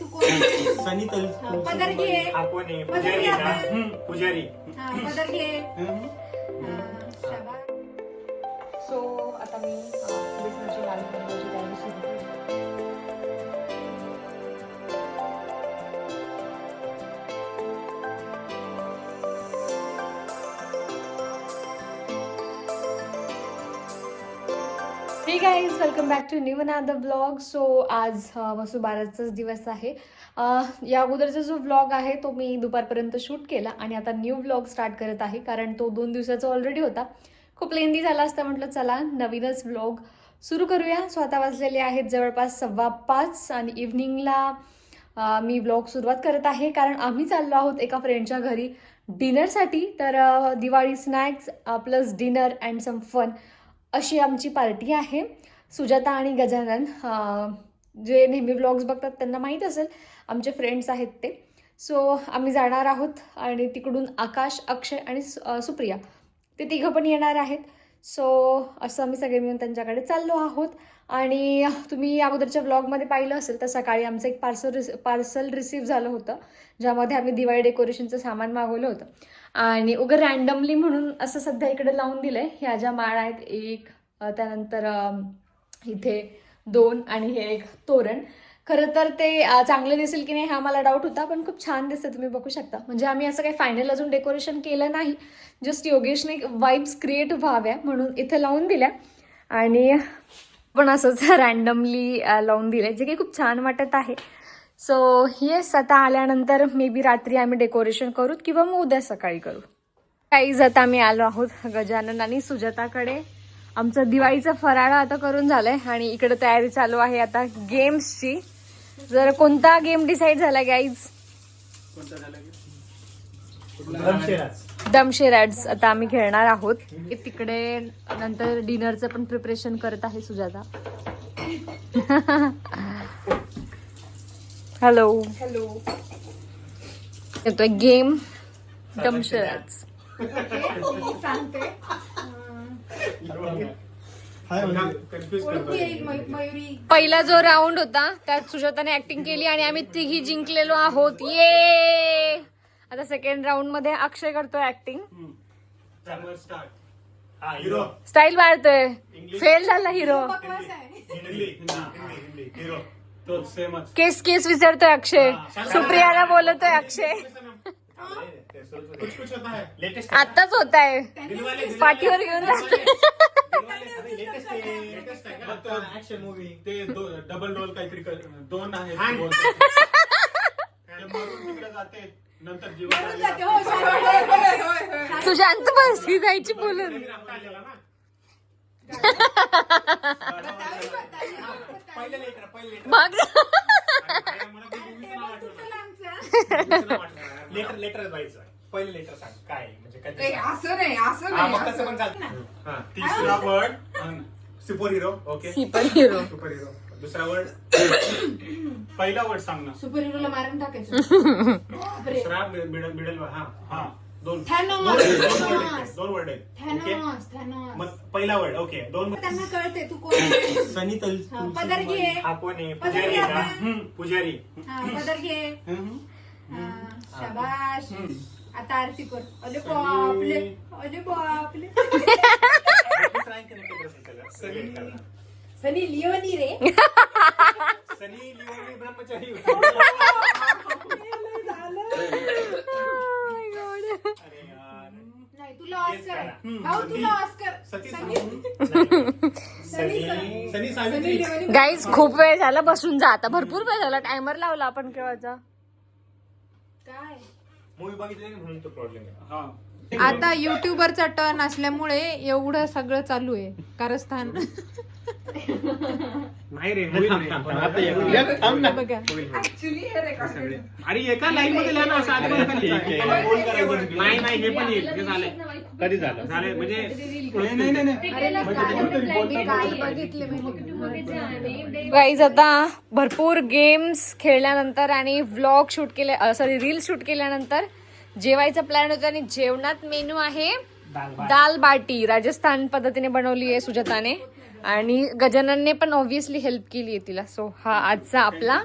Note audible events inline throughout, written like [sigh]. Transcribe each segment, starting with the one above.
तू कोण. सनी तल हा, पदर घे हा कोण आहे पदर पुजारी घे आहे का आपण. पुजारी हा, पदर घे हम्म. हा. सो आता मी अ, बेसनाची लाल तयारी सुरू guys welcome back to new another blog so आज वसुबाराचाच दिवस आहे. या अगोदरचा जो व्लॉग आहे तो मी दुपारपर्यंत शूट केला आणि आता न्यू व्लॉग स्टार्ट करत आहे कारण तो दोन दिवसाचा ऑलरेडी होता. खूप लेंदी झाला असता म्हटलं चला नवीनच व्लॉग सुरू करूया. सो आता वाजलेले आहेत जवळपास सव्वा पाच आणि इव्हनिंगला मी व्लॉग सुरुवात करत आहे कारण आम्ही चाललो आहोत एका फ्रेंडच्या घरी डिनरसाठी तर Diwali snacks plus dinner and some fun अशी आमची पार्टी आहे. सुजाता आणि गजानन जे नेहमी ब्लॉग्स बघतात त्यांना माहीत असेल आमचे फ्रेंड्स आहेत ते. सो आम्ही जाणार आहोत आणि तिकडून आकाश अक्षय आणि सु- सुप्रिया ते तिघं पण येणार आहेत. सो असं आम्ही सगळे मिळून त्यांच्याकडे चाललो आहोत. आणि तुम्ही अगोदरच्या व्लॉगमध्ये पाहिलं असेल तर सकाळी आमचं एक पार्सल रिस पार्सल रिसीव्ह झालं होतं ज्यामध्ये आम्ही दिवाळी डेकोरेशनचं सामान मागवलं होतं. आणि उगं रँडमली म्हणून असं सध्या इकडे लावून दिलं आहे ह्या ज्या माळा आहेत एक त्यानंतर इथे दोन आणि हे एक तोरण. खरं तर ते चांगलं दिसेल की नाही हा मला डाऊट होता पण खूप छान दिसतं तुम्ही बघू शकता. म्हणजे आम्ही असं काही फायनल अजून डेकोरेशन केलं नाही. जस्ट योगेशने वाईब्स क्रिएट व्हाव्या म्हणून इथे लावून दिल्या. आणि पण असंच [laughs] रँडमली लावून दिले जे काही खूप छान वाटत आहे. सो येस आता आल्यानंतर मे बी रात्री आम्ही डेकोरेशन करू किंवा मग उद्या सकाळी करू. काहीच आता आम्ही आलो आहोत गजानन आणि सुजाताकडे. आमचं दिवाळीचं फराळ आता करून झालंय आणि इकडे तयारी चालू आहे आता गेम्सची जर कोणता गेम डिसाईड झाला गाईज दमशेराज. दमशेराड्स आता आम्ही खेळणार आहोत. तिकडे नंतर डिनरचं पण प्रिपरेशन करत आहे सुजाता. [laughs] हॅलो हॅलो येतोय गेम दमशेराड्स मी सांगते पहिला जो राऊंड होता त्यात सुजाताने ऍक्टिंग केली आणि आम्ही तिघी जिंकलेलो आहोत ये आता सेकंड राऊंडमध्ये अक्षय करतोय ऍक्टिंग स्टार्ट हा हिरो स्टाईल मारतोय फेल झाला हिरो हिरो केस केस विचारतोय अक्षय. सुप्रियाला बोलतोय अक्षय. कुछ कुछ होता है. लेटेस्ट आताच होत आहे पाठीवर घेऊन आहे ते डबल रोल काहीतरी दोन आहेत हा. बोलतात. ते मरून तिकडे जाते नंतर जीवन मरून जाते, हो, शाबास. होय, होय, होय, होय. तू शांत बस ही जायची बोलून लेटर लेटर. पहिले लेटर सांग काय? म्हणजे काय असं नाही असं हा नाही मग तसं असं. पण चालतं. हा. तिसरा word super hero okay super hero super hero दुसरा वर्ड पहिला वर्ड सांग ना. सुपर हिरोला मारून टाकायचं. बापरे. दुसरा मिडल मिडल हा हा. दोन थॅनोस, दोन word आहेत, दोन थॅनोस. वर्ड आहेत. ओके थॅनोस थॅनोस मग पहिला वर्ड ओके दोन त्यांना कळते तू कोण. सनी तल हा, पदर घे हा कोण आहे? पुजारी आहे का? घे. पुजारी. हा, पदर घे हम्म. हा, शाबाश. आता आरती कर. अरे बापले अरे बापले. सनी लिओनी रे. सनी लिओनी ब्रह्मचारी अरे [laughs] [laughs] यार नाही तुला ऑस्कर करा. आहे. भाऊ तुला ऑस्कर सती सनी [laughs] सनी सनी- सनी सनी सावित्री लिओनी गाईज खूप वेळ झाला बसून जा. आता भरपूर वेळ झाला. टायमर लावला आपण केव्हाचा. काय? मूवी बघितली नाही म्हणून तो प्रॉब्लेम आहे. हा. आता युट्यूबरचा टर्न असल्यामुळे एवढं सगळं चालू आहे. कारस्थान. नाही रे movie नाही. आता एक- थांब ना. बघा. ऍक्च्युली हे रेकॉर्ड अरे एका लाईन मध्ये लिहा ना असं आधी बघा ठीक आहे. त्याला फोन करायचं. नाही. नाही हे पण येईल. हे झालंय. कधी झालं? झाले म्हणजे नाही नाही नाही. बघितले मी. गाईज आता भरपूर गेम्स खेळल्यानंतर आणि व्लॉग शूट केले सॉरी रील शूट केल्यानंतर जेवायचा प्लॅन होता आणि जेवणात मेनू आहे दाल बाटी. राजस्थान पद्धतीने बनवली आहे सुजाताने. आणि गजाननने पण ऑब्विसली हेल्प केली आहे तिला. सो हा आजचा आपला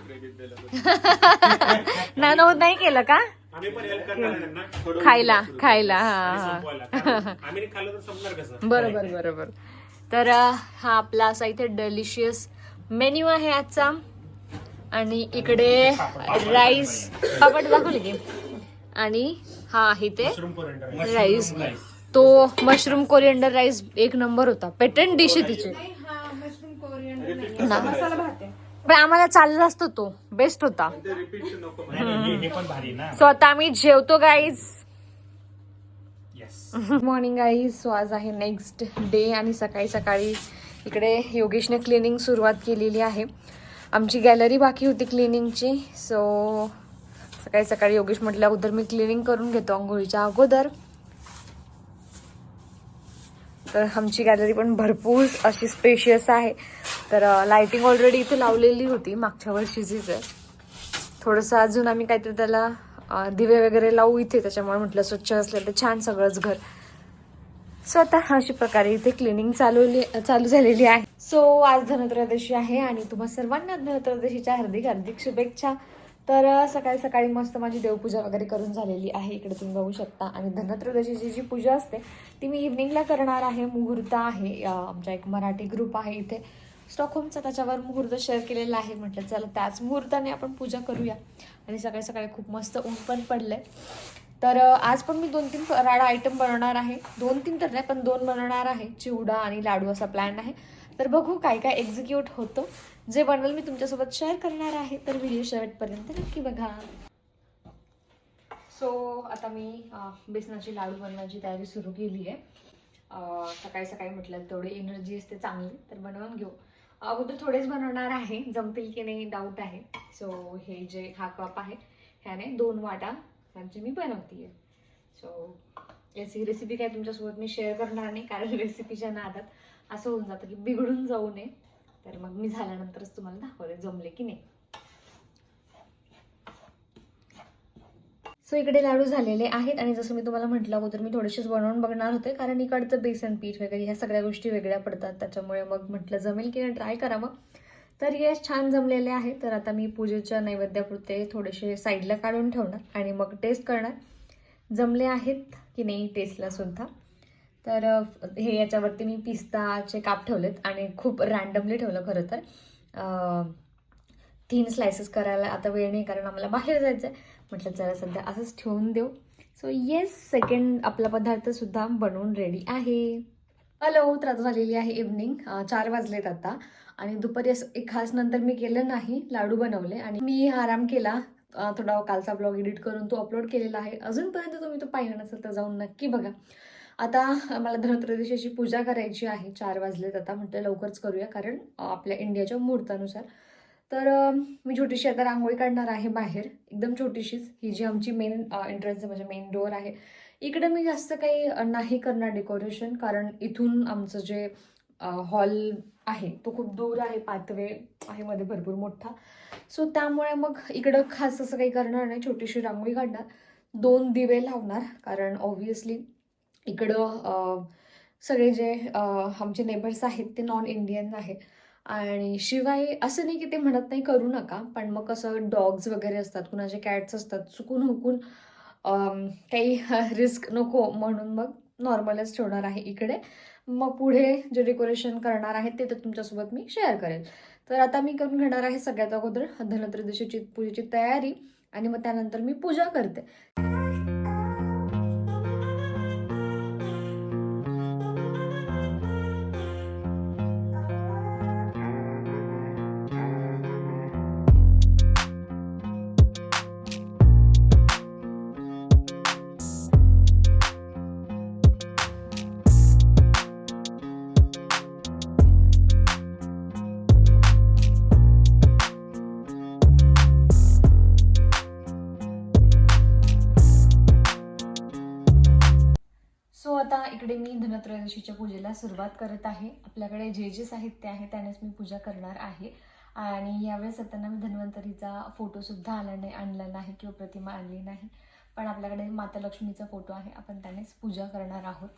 [laughs] ना नव्हत नाही केलं का? आम्ही पण हेल्प करणार आहे त्यांना. खायला खायला हा. हा बरोबर बरोबर. तर हा आपला असा इथे डेलिशियस मेन्यू आहे आजचा. आणि इकडे राईस पापड दाखवले की. आणि हा आहे ते राईस तो मशरूम कोरिएंडर राईस एक नंबर होता. पेटंट डिश आहे तिची. नाही हा मशरूम कोरियंडर नाही. मसाला भात. आहे पण आम्हाला चालला असतो तो. बेस्ट होता. हे पण भारी ना. सो आता आम्ही जेवतो guys yes good morning guys so आज आहे नेक्स्ट डे आणि सकाळी सकाळी इकडे योगेशने क्लिनिंग सुरुवात केलेली आहे. आमची गॅलरी बाकी होती क्लिनिंगची सो सकाळी सकाळी योगेश म्हटल्या अगोदर मी क्लिनिंग करून घेतो आंघोळीच्या अगोदर. तर आमची गॅलरी पण भरपूर अशी स्पेशियस आहे. तर लाइटिंग ऑलरेडी इथे लावलेली होती मागच्या वर्षीचीच आहे थोडंसं अजून आम्ही काहीतरी त्याला दिवे वगैरे लावू इथे त्याच्यामुळे म्हटलं स्वच्छ असलं तर छान सगळंच घर. सो आता अशा प्रकारे इथे क्लिनिंग चालवली चालू झालेली आहे. सो आज धनत्रयोदशी आहे आणि तुम्हा सर्वांना धनत्रयोदशीच्या हार्दिक हार्दिक शुभेच्छा. तर सकाळी सकाळी मस्त माझी देवपूजा वगैरे करून झालेली आहे. इकडे तुम्ही बघू शकता. आणि धनत्रयोदशीची जी पूजा असते ती मी इव्हनिंगला करणार आहे. मुहूर्त आहे. आमच्या आमचा एक मराठी ग्रुप आहे इथे. स्टॉकहोमचा त्याच्यावर मुहूर्त शेअर केलेला आहे. म्हटलं चला त्याच मुहूर्ताने आपण पूजा करूया. आणि सकाळी सकाळी खूप मस्त ऊन पण पडलं तर आज पण मी दोन तीन फराळ आयटम बनवणार आहे. दोन तीन तर नाही पण दोन बनवणार आहे. चिवडा आणि लाडू असा प्लॅन आहे. तर बघू काय काय एक्झिक्यूट होतं. जे बनवेल मी तुमच्यासोबत शेअर करणार आहे. तर व्हिडिओ शेवटपर्यंत नक्की बघा. सो आता मी बेसनाची लाडू बनवायची तयारी सुरू केली आहे. सकाळी सकाळी म्हटलं तेवढी एनर्जी असते चांगली तर बनवून घेऊ. अगोदर थोडेच बनवणार आहे. जमतील की नाही डाऊट आहे. सो हे जे हा कप आहे ह्याने दोन वाटा त्यांचे मी बनवते सो याची रेसिपी काय तुमच्यासोबत मी शेअर करणार नाही कारण [laughs] रेसिपीच्या नादात असं होऊन जातं की बिघडून जाऊ नये. तर मग मी झाल्यानंतरच तुम्हाला दाखवते जमले की नाही. सो इकडे लाडू झालेले आहेत आणि जसं मी तुम्हाला म्हटलं अगोदर मी थोडेसेच बनवून बघणार होते कारण इकडचं बेसन पीठ वगैरे ह्या सगळ्या गोष्टी वेगळ्या पडतात. त्याच्यामुळे मग म्हटलं जमेल की नाही ट्राय करावं. तर हे छान जमलेले आहे. तर आता मी पूजेच्या नैवेद्यापुरते थोडेसे साईडला काढून ठेवणार आणि मग टेस्ट करणार. जमले आहेत. की नाही टेस्टला सुद्धा. तर हे याच्यावरती मी पिस्ताचे काप ठेवलेत आणि खूप रॅन्डमली ठेवलं खरं तर. तीन स्लायसेस करायला आता वेळ नाही कारण आम्हाला बाहेर जायचं आहे म्हटलं चला सध्या असंच ठेवून देऊ. सो येस सेकंड आपला पदार्थसुद्धा बनवून रेडी आहे. हॅलो तर आता झालेली आहे इव्हनिंग चार वाजलेत आता. आणि दुपारी असं एक खास नंतर मी केलं नाही लाडू बनवले. आणि मी आराम केला. थोडा कालचा ब्लॉग एडिट करून तो अपलोड केलेला आहे. अजूनपर्यंत तुम्ही तो पाहिला नसेल तर जाऊन नक्की बघा. आता मला धनत्रयोदशीची पूजा करायची आहे. चार वाजलेत आता. म्हटलं लवकरच करूया कारण आपल्या इंडियाच्या मुहूर्तानुसार. तर मी छोटीशी आता रांगोळी काढणार आहे बाहेर. एकदम छोटीशीच. ही जी आमची मेन एंट्रन्स म्हणजे मेन डोअर आहे. इकडे मी जास्त काही नाही करणार डेकोरेशन कारण इथून आमचं जे हॉल आहे. तो खूप दूर आहे पातवे आहे मध्ये भरपूर मोठा. सो त्यामुळे मग इकडं खास असं काही करणार नाही. छोटीशी रांगोळी काढणार. दोन दिवे लावणार. कारण ऑब्विसली इकडं सगळे जे आमचे नेबर्स आहेत ते नॉन इंडियन आहे. आणि शिवाय असं नाही की ते म्हणत नाही करू नका. पण मग कसं डॉग्स वगैरे असतात कुणाचे कॅट्स असतात चुकून हुकून काही [laughs] रिस्क नको म्हणून मग नॉर्मलच ठेवणार आहे इकडे. मग पुढे जे डेकोरेशन करणार आहे ते तर तुमच्यासोबत मी शेअर करेल. तर आता मी करून घेणार आहे सगळ्यात अगोदर धनत्रयोदशीची पूजेची तयारी आणि मग त्यानंतर मी पूजा करते. इकडे मी धनत्रयोदशीच्या पूजेला सुरुवात करत आहे. आपल्याकडे जे जे साहित्य आहे त्यानेच मी पूजा करणार आहे. आणि यावेळेस येताना मी धन्वंतरीचा फोटोसुद्धा आला नाही आणला नाही किंवा प्रतिमा आणली नाही. पण आपल्याकडे माता लक्ष्मीचा फोटो आहे. आपण त्यानेच पूजा करणार आहोत.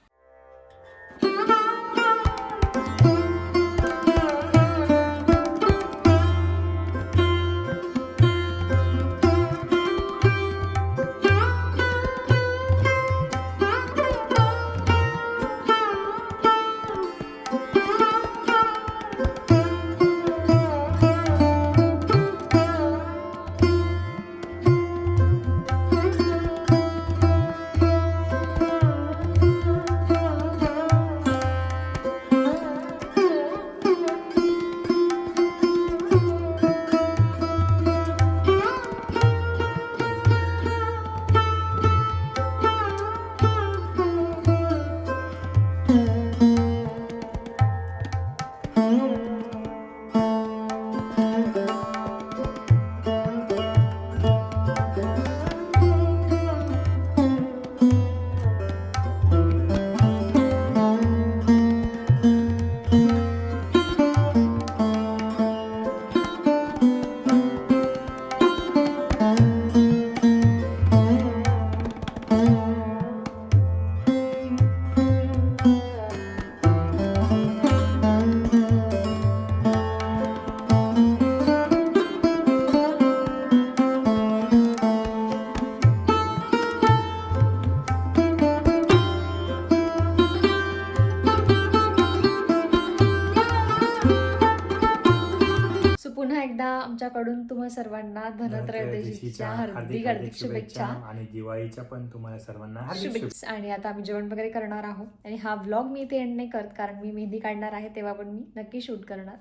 एकदा आमच्याकडून तुम्हा सर्वांना धनत्रयोदशीच्या हार्दिक हार्दिक शुभेच्छा आणि दिवाळीच्या पण तुम्हाला सर्वांना हार्दिक शुभेच्छा. आणि आता आम्ही जेवण वगैरे करणार आहोत. आणि हा व्लॉग मी इथे एंड नाही करत कारण मी मेहंदी काढणार आहे तेव्हा पण मी नक्की शूट करणार.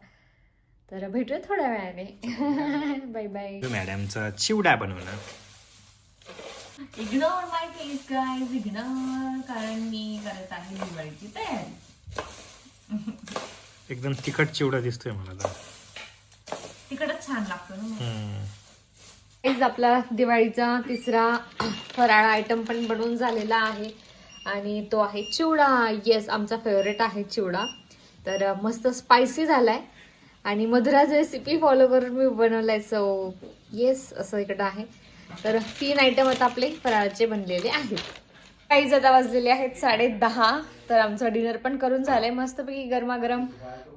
तर भेटूया थोड्या वेळाने. बाय बाय मॅडमचा चिवडा बनवणं ignore my face guys ignore कारण मी करत आहे दिवाळीची तयारी. एकदम तिखट चिवडा दिसतोय मला छान लागतो ना हम्म. आपला दिवाळीचा तिसरा फराळ आयटम पण बनवून झालेला आहे. आणि तो आहे चिवडा. येस आमचा फेवरेट आहे चिवडा. तर मस्त स्पायसी झालाय. आणि मधुराज रेसिपी फॉलो करून मी बनवलाय सो येस असं इकडं आहे. तर तीन आयटम आता आपले फराळाचे बनलेले आहेत. काही आता वाजलेले आहेत साडे दहा. तर आमचं डिनर पण करून झालंय. मस्तपैकी गरमागरम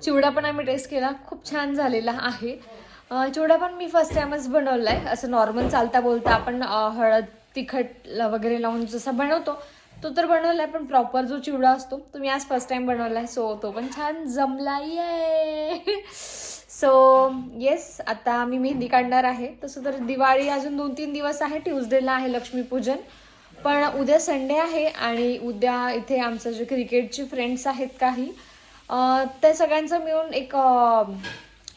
चिवडा पण आम्ही टेस्ट केला. खूप छान झालेला आहे. चिवडा पण मी फर्स्ट टाइमच बनवलाय. असं नॉर्मल चालता बोलता आपण हळद तिखट वगैरे लावून जसा बनवतो तो तर बनवलाय पण प्रॉपर जो चिवडा असतो तो मी आज फर्स्ट टाइम बनवलाय. सो तो पण छान जमला. ये सो येस आता मी मेहंदी काढणार आहे. तसं तर दिवाळी अजून दोन तीन दिवस आहे. ट्युजडेला आहे लक्ष्मीपूजन पण उद्या संडे आहे आणि उद्या इथे आमचं जे क्रिकेटचे फ्रेंड्स आहेत काही त्या सगळ्यांचं मिळून एक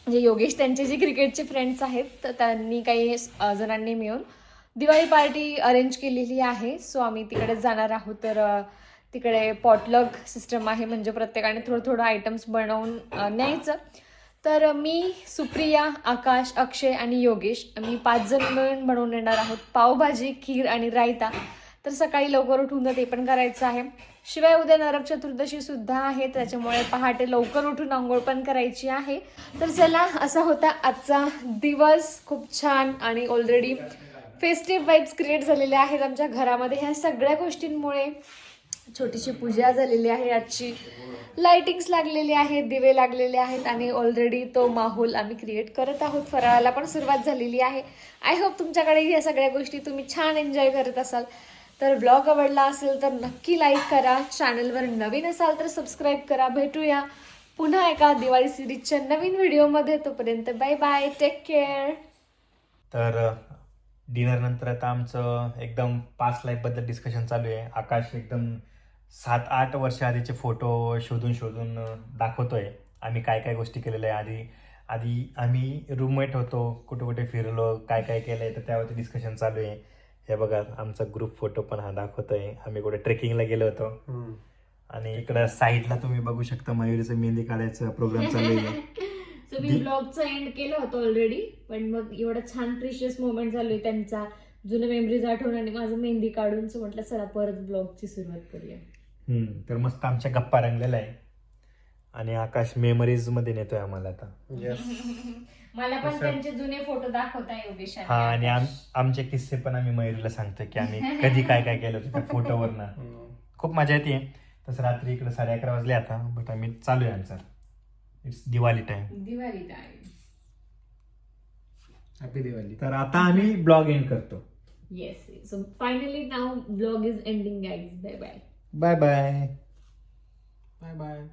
जे म्हणजे योगेश त्यांचे जे क्रिकेटचे फ्रेंड्स आहेत तर त्यांनी काही जणांनी मिळून दिवाळी पार्टी अरेंज केलेली आहे. सो आम्ही तिकडे जाणार आहोत. तर तिकडे पॉटलग सिस्टम आहे. म्हणजे प्रत्येकाने थोडं थोडं आयटम्स बनवून न्यायचं. तर मी सुप्रिया आकाश अक्षय आणि योगेश आम्ही पाच जण मिळून बनवून येणार आहोत. पावभाजी खीर आणि रायता. तर सकाळी लवकर उठून ते पण करायचं आहे. शिवाय उद्या नरक चतुर्दशी सुद्धा आहे त्याच्यामुळे पहाटे लवकर उठून आंघोळ पण करायची आहे. तर चला असा होता आजचा दिवस. खूप छान आणि ऑलरेडी फेस्टिव्ह वाईब्स क्रिएट झालेले आहेत आमच्या घरामध्ये. ह्या सगळ्या गोष्टींमुळे छोटीशी पूजा झालेली आहे. आजची लाइटिंग्स लागलेली आहेत दिवे लागलेले आहेत आणि ऑलरेडी तो माहोल आम्ही क्रिएट करत आहोत. फराळाला पण सुरुवात झालेली आहे. आय होप तुमच्याकडे या सगळ्या गोष्टी तुम्ही छान एन्जॉय करत असाल. तर ब्लॉग आवडला असेल तर नक्की लाईक करा. चॅनलवर नवीन असाल तर सबस्क्राईब करा. भेटूया पुन्हा एका दिवाळी सिरीजच्या नवीन व्हिडिओमध्ये तोपर्यंत बाय बाय टेक केअर तर डिनर नंतर आता आमचं एकदम पास्ट लाईफबद्दल डिस्कशन चालू आहे. आकाश एकदम सात आठ वर्ष आधीचे फोटो शोधून शोधून दाखवतोय. आम्ही काय काय गोष्टी केलेल्या आहे. आधी आधी आम्ही रूममेट होतो. कुठे कुठे फिरलो काय काय केलं आहे तर त्यावरती डिस्कशन चालू आहे. हे बघा आमचा ग्रुप फोटो पण हा दाखवतोय. आम्ही कुठे ट्रेकिंगला गेलो होतो. आणि इकडं साईडला तुम्ही बघू शकता मयुरीचं मेहंदी काढायचं प्रोग्राम चालू आहे. सो मी ब्लॉगचं एंड केलं होतं ऑलरेडी पण मग एवढं छान प्रिशियस मोमेंट झालोय त्यांचा. जुनं मेमरीज आठवून आणि माझं मेहंदी काढून सो म्हटलं चला परत ब्लॉगची सुरुवात करूया. हम्म, तर मस्त आमच्या गप्पा रंगलेला आहे आणि आकाश मेमरीजमध्ये नेतोय आम्हाला आता. [laughs] मला पण त्यांचे जुने फोटो दाखवता योगेश हा आणि आम- आमचे किस्से पण आम्ही मयुरीला सांगतोय की आम्ही कधी काय काय केलं होतं त्या फोटोवरनं. [laughs] खूप मजा येते. तसं रात्री इकडे साडे अकरा वाजले आता बट आम्ही चालू आहे आमचा. It's Diwali time Diwali time happy Diwali. तर आता आम्ही ब्लॉग एंड करतो. Yes so finally now blog is ending guys bye bye bye bye bye bye